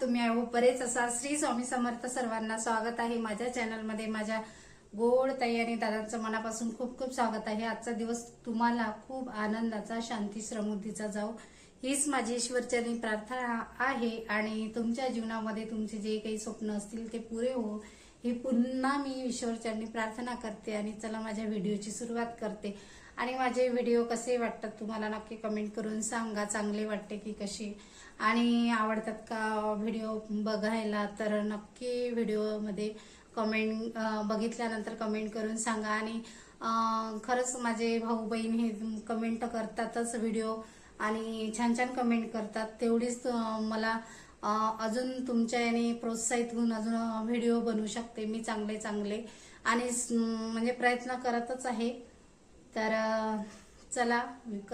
तुम्ही आहे. हो, बरेच असा श्री स्वामी समर्थ सर्वांना स्वागत आहे. माझ्या चॅनलमध्ये माझ्या गोड ताई आणि दादांचं मनापासून खूप खूप स्वागत आहे. आजचा दिवस तुम्हाला खूप आनंदाचा शांती श्रमुद्धीचा जाऊ हीच माझी ईश्वरचरणी प्रार्थना आहे आणि तुमच्या जीवनामध्ये तुमचे जे काही स्वप्न असतील ते पुरे हो. ही पुन्हा मी ईश्वरचरणी प्रार्थना करते आणि चला माझ्या व्हिडिओची सुरुवात करते. आणि माझे व्हिडिओ कसे वाटतात तुम्हाला नक्की कमेंट करून सांगा. चांगले वाटते की कशी? आणि आवडतात का व्हिडिओ बघायला? तर नक्की व्हिडिओमध्ये कमेंट बघितल्यानंतर कमेंट करून सांगा. आणि खरंच माझे भाऊ बहीण हे कमेंट करतातच व्हिडिओ आणि छान छान कमेंट करतात. तेवढीच मला अजून तुमच्या याने प्रोत्साहित होऊन अजून व्हिडिओ बनवू शकते. मी चांगले चांगले. आणि म्हणजे प्रयत्न करतच आहे. तर चला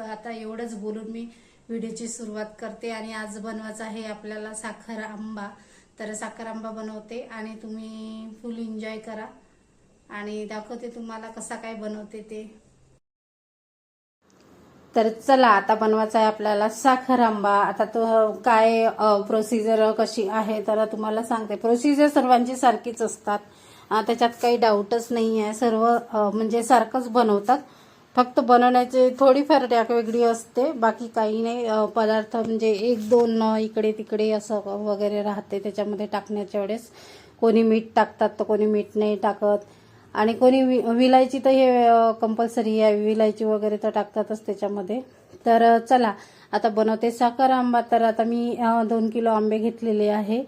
आता एवढंच बोलून मी व्हिडिओची सुरुवात करते आणि आज बनवायचं आहे आपल्याला साखर आंबा. तर साखर आंबा बनवते आणि तुम्ही फुल एन्जॉय करा. आणि दाखवते तुम्हाला कसा काय बनवते ते. तर चला आता बनवायचा आहे आपल्याला साखर आंबा. आता तो काय प्रोसिजर कशी आहे तर तुम्हाला सांगते. प्रोसिजर सर्वांची सारखीच असतात. त्याच्यात काही डाऊटच नाही आहे सर्व म्हणजे सारखंच बनवतात. फक्त बनवण्याची थोडीफार टॅक वेगळी असते बाकी काही नाही. पदार्थ म्हणजे एक दोन इकडे तिकडे असं वगैरे राहते. त्याच्यामध्ये टाकण्याच्या वेळेस कोणी मीठ टाकतात तर कोणी मीठ नाही टाकत. आणि कोणी वि- विलायची तर हे कंपल्सरी आहे. विलायची वगैरे तर टाकतातच त्याच्यामध्ये. तर चला आता बनवते साखर आंबा. तर आता मी दोन किलो आंबे घेतलेले आहे.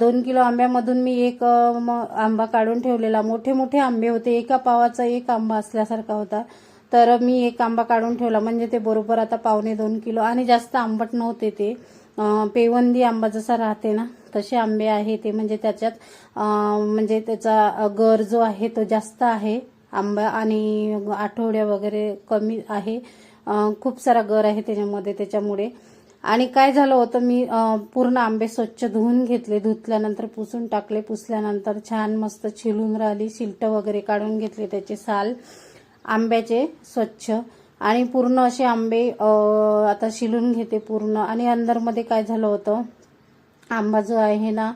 दोन किलो आंब्यामधून मी एक आंबा काढून ठेवलेला. मोठे मोठे आंबे होते. एका पावाचा एक आंबा असल्यासारखा होता. तर मी एक आंबा काढून ठेवला. म्हणजे ते बरोबर आता पावणे दोन किलो आणि जास्त आंबट नव्हते ते. पेवंदी आंबा जसा राहते ना तसे आंबे आहे ते. म्हणजे त्याच्यात म्हणजे त्याचा गर जो आहे तो जास्त आहे. आंबा आणि आठवड्या वगैरे कमी आहे. खूप सारा गर आहे त्याच्यामध्ये त्याच्यामुळे. आणि काय झालं होतं मी पूर्ण आंबे स्वच्छ धुवून घेतले. धुतल्यानंतर पुसून टाकले. पुसल्यानंतर छान मस्त छिलून राहिली. शिलटं वगैरे काढून घेतले त्याचे साल. आंब्याचे स्वच्छ आणि पूर्ण असे आंबे आता शिलून घेते पूर्ण. आणि अंदरमध्ये काय झालं होतं? आंबा जो आहे ना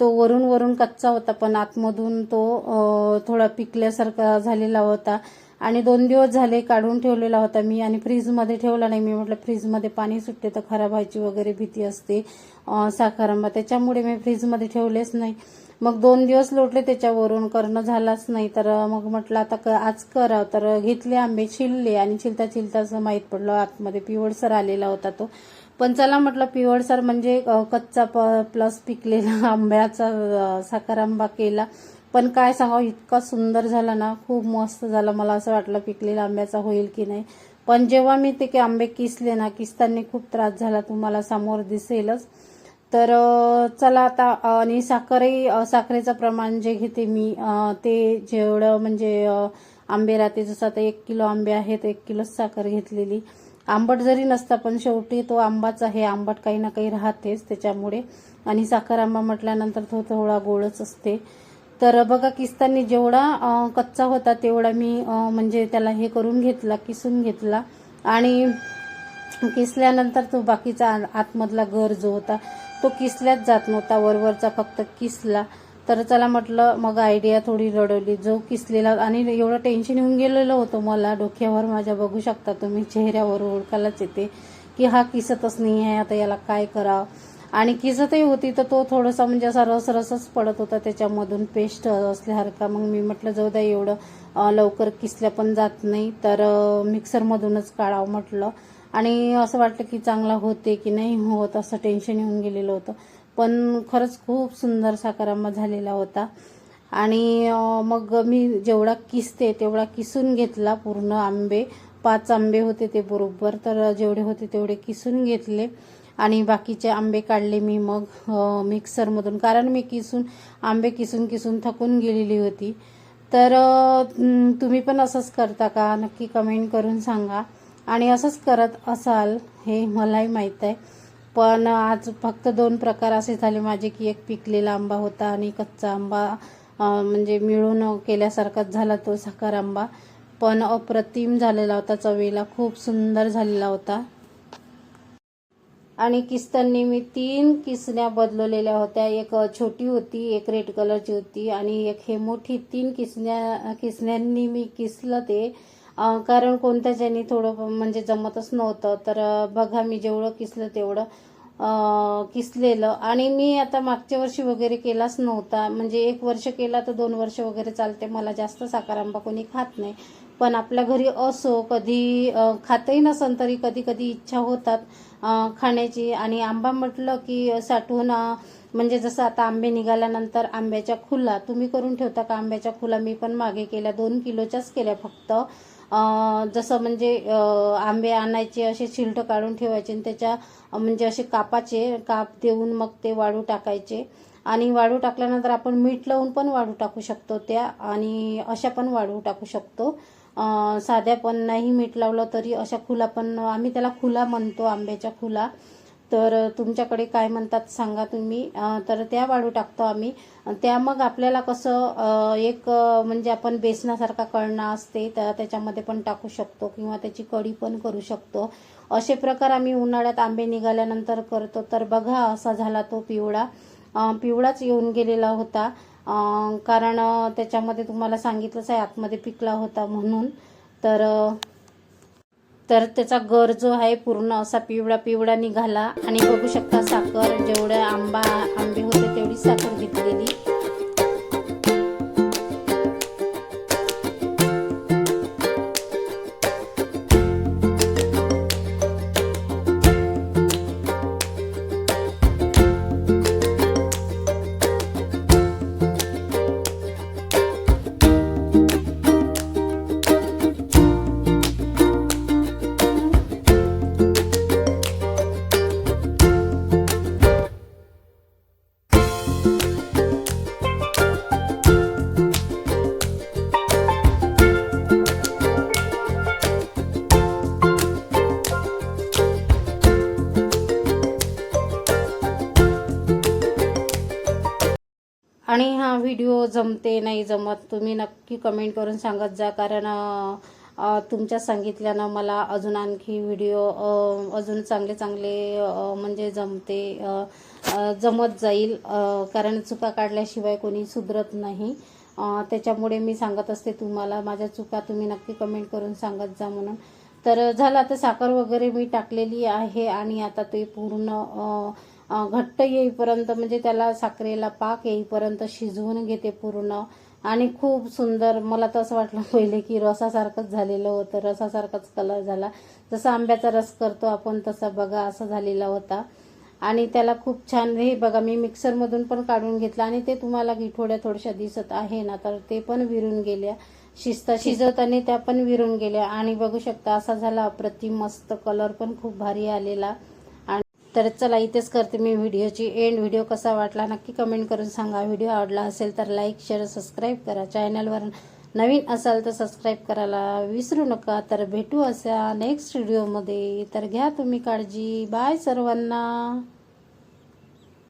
तो वरून वरून कच्चा होता पण आतमधून तो थोडा पिकल्यासारखा झालेला होता. आणि दोन दिवस झाले काढून ठेवलेला होता मी आणि फ्रीजमध्ये ठेवला नाही. मी म्हटलं फ्रीजमध्ये पाणी सुटते तर खराब व्हायची वगैरे भीती असते साखर आंबा. त्याच्यामुळे मी फ्रीजमध्ये ठेवलेच नाही. मग दोन दिवस लोटले त्याच्यावरून करणं झालाच नाही. तर मग म्हटलं आता क- आज करावं. तर घेतले आंबे छिलले आणि छिलता छिलता असं माहीत पडलं आतमध्ये पिवळसर आलेला होता तो. पण चला म्हटलं पिवळसर म्हणजे कच्चा प प्लस पिकलेला आंब्याचा साखर आंबा केला. पण काय सांगावं इतका सुंदर झाला ना खूप मस्त झाला. मला असं वाटलं पिकलेला आंब्याचा होईल की नाही. पण जेव्हा मी ते की आंबे किसले ना किसताना खूप त्रास झाला तुम्हाला समोर दिसेलच. तर चला आता आणि साखरही साखरेचं प्रमाण जे घेते मी ते जेवढं म्हणजे आंबे राहते जसं आता एक किलो आंबे आहेत एक किलोच साखर घेतलेली. आंबट जरी नसता पण शेवटी तो आंबाच आहे. आंबट काही ना काही राहतेच त्याच्यामुळे. आणि साखर आंबा म्हटल्यानंतर तो थोडा गोडच असते. तर बघा किस्तांनी जेवढा कच्चा होता तेवढा मी म्हणजे त्याला हे करून घेतला किसून घेतला. आणि किसल्यानंतर तो बाकीचा आतमधला गर जो होता तो किसल्याच जात नव्हता. वरवरचा फक्त किसला. तर चला म्हटलं मग आयडिया थोडी रडवली. जो किसलेला आणि एवढं टेन्शन येऊन गेलेलं होतं मला. डोक्यावर माझ्या बघू शकता तुम्ही चेहऱ्यावर ओळखायलाच येते की हा किसतच नाही आहे. आता याला काय करावं? आणि किसतही होती तर तो थोडासा म्हणजे असा रस रसच पडत होता. त्याच्यामधून पेस्ट असल्यासारखा. मग मी म्हटलं जाऊ द्या एवढं लवकर किसल्या पण जात नाही. तर मिक्सरमधूनच काढावं म्हटलं. आणि असं वाटलं की चांगला होते की नाही होत असं टेन्शन येऊन गेलेलं होतं. पण खरंच खूप सुंदर साकारांबा झालेला होता. आणि मग मी जेवढा किसते तेवढा किसून घेतला पूर्ण आंबे. पाच आंबे होते ते बरोबर तर जेवढे होते तेवढे किसून घेतले. आणि बाकीचे आंबे काढले मी मग मिक्सरमधून कारण मी किसून आंबे किसून किसून थकून गेलेली होती. तर तुम्ही पण असंच करता का? नक्की कमेंट करून सांगा. आणि असंच करत असाल हे मलाही माहीत आहे. पण आज फक्त दोन प्रकार असे झाले माझे की एक पिकलेला आंबा होता आणि कच्चा आंबा म्हणजे मिळून केल्यासारखाच झाला तो साखर आंबा. पण अप्रतिम झालेला होता चवीला खूप सुंदर झालेला होता. आणि किस्तांनी मी तीन किसण्या बदलवलेल्या होत्या. एक छोटी होती एक रेड कलरची होती आणि एक हे मोठी तीन किसण्या किसण्यांनी मी किसलं ते. कारण कोणत्या कोणत्याच्यानी थोडं म्हणजे जमतच नव्हतं तर बघा मी जेवढं किसलं तेवढं किसलेलं. आणि मी आता मागच्या वर्षी वगैरे केलाच नव्हता. म्हणजे एक वर्ष केला तर दोन वर्ष वगैरे चालते. मला जास्त साखर आंबा कोणी खात नाही. पण आपल्या घरी असो कधी खातही नसन तरी कधी कधी इच्छा होतात खाण्याची. आणि आंबा म्हटलं की साठवून म्हणजे जसं आता आंबे निघाल्यानंतर आंब्याच्या खुला तुम्ही करून ठेवता का आंब्याच्या खुला? मी पण मागे केल्या दोन किलोच्याच केल्या फक्त. जसं म्हणजे आंबे आणायचे असे शिलटं काढून ठेवायचे आणि त्याच्या म्हणजे असे कापाचे काप देऊन मग ते वाळू टाकायचे. आणि वाळू टाकल्यानंतर आपण मीठ लावून पण वाळू टाकू शकतो त्या आणि अशा पण वाळू टाकू शकतो. साध्या पण नाही मीठ लावलं तरी अशा खुला पण आम्ही त्याला खुला म्हणतो आंब्याच्या खुला. तर तुमच्याकडे काय म्हणतात सांगा तुम्ही. तर त्या वाळू टाकतो आम्ही. त्या मग आपल्याला कसं एक म्हणजे आपण बेसनासारखा कळणा असते तर त्याच्यामध्ये पण टाकू शकतो किंवा त्याची कढी पण करू शकतो. असे प्रकार आम्ही उन्हाळ्यात आंबे निघाल्यानंतर करतो. तर बघा असा झाला तो पिवळा. पिवळाच येऊन गेलेला होता. कारण त्याच्यामध्ये तुम्हाला सांगितलंच आहे आतमध्ये पिकला होता म्हणून. तर तर त्याचा गर जो आहे पूर्ण असा पिवळा पिवळा निघाला. आणि बघू शकता साखर जेवढ्या आंबा आंबे होते तेवढी साखर घेतलेली. आणि हा व्हिडिओ जमते नाही जमत तुम्ही नक्की कमेंट करून सांगत जा. कारण तुमच्या सांगितल्यानं मला अजून आणखी व्हिडिओ अजून चांगले चांगले म्हणजे जमते जमत जाईल. कारण चुका काढल्याशिवाय कोणी सुधरत नाही. त्याच्यामुळे मी सांगत असते तुम्हाला माझ्या चुका तुम्ही नक्की कमेंट करून सांगत जा म्हणून. तर झालं आता साखर वगैरे मी टाकलेली आहे आणि आता ते पूर्ण घट्ट येईपर्यंत म्हणजे त्याला साखरेला पाक येईपर्यंत शिजवून घेते पूर्ण. आणि खूप सुंदर मला तर असं वाटलं पहिले की रसासारखंच झालेलं होतं रसासारखाच कलर झाला. जसा आंब्याचा रस करतो आपण तसा बघा असा झालेला होता. आणि त्याला खूप छान हे बघा मी मिक्सरमधून पण काढून घेतलं आणि ते तुम्हाला गिठोड्या थोड्याशा दिसत आहे ना तर ते पण विरून गेल्या. शिजता शिजवताना त्या पण विरून गेल्या. आणि बघू शकता असा झाला अप्रतिम मस्त कलर पण खूप भारी आलेला. तर चला इथेच करते मी व्हिडिओची एंड व्हिडिओ कसा वाटला नक्की कमेंट करून सांगा. व्हिडिओ आवडला असेल तर लाईक शेअर सबस्क्राईब करा. चॅनलवर नवीन असाल तर सबस्क्राईब करायला विसरू नका. तर भेटू असा नेक्स्ट व्हिडिओमध्ये तर घ्या तुम्ही काळजी. बाय सर्वांना.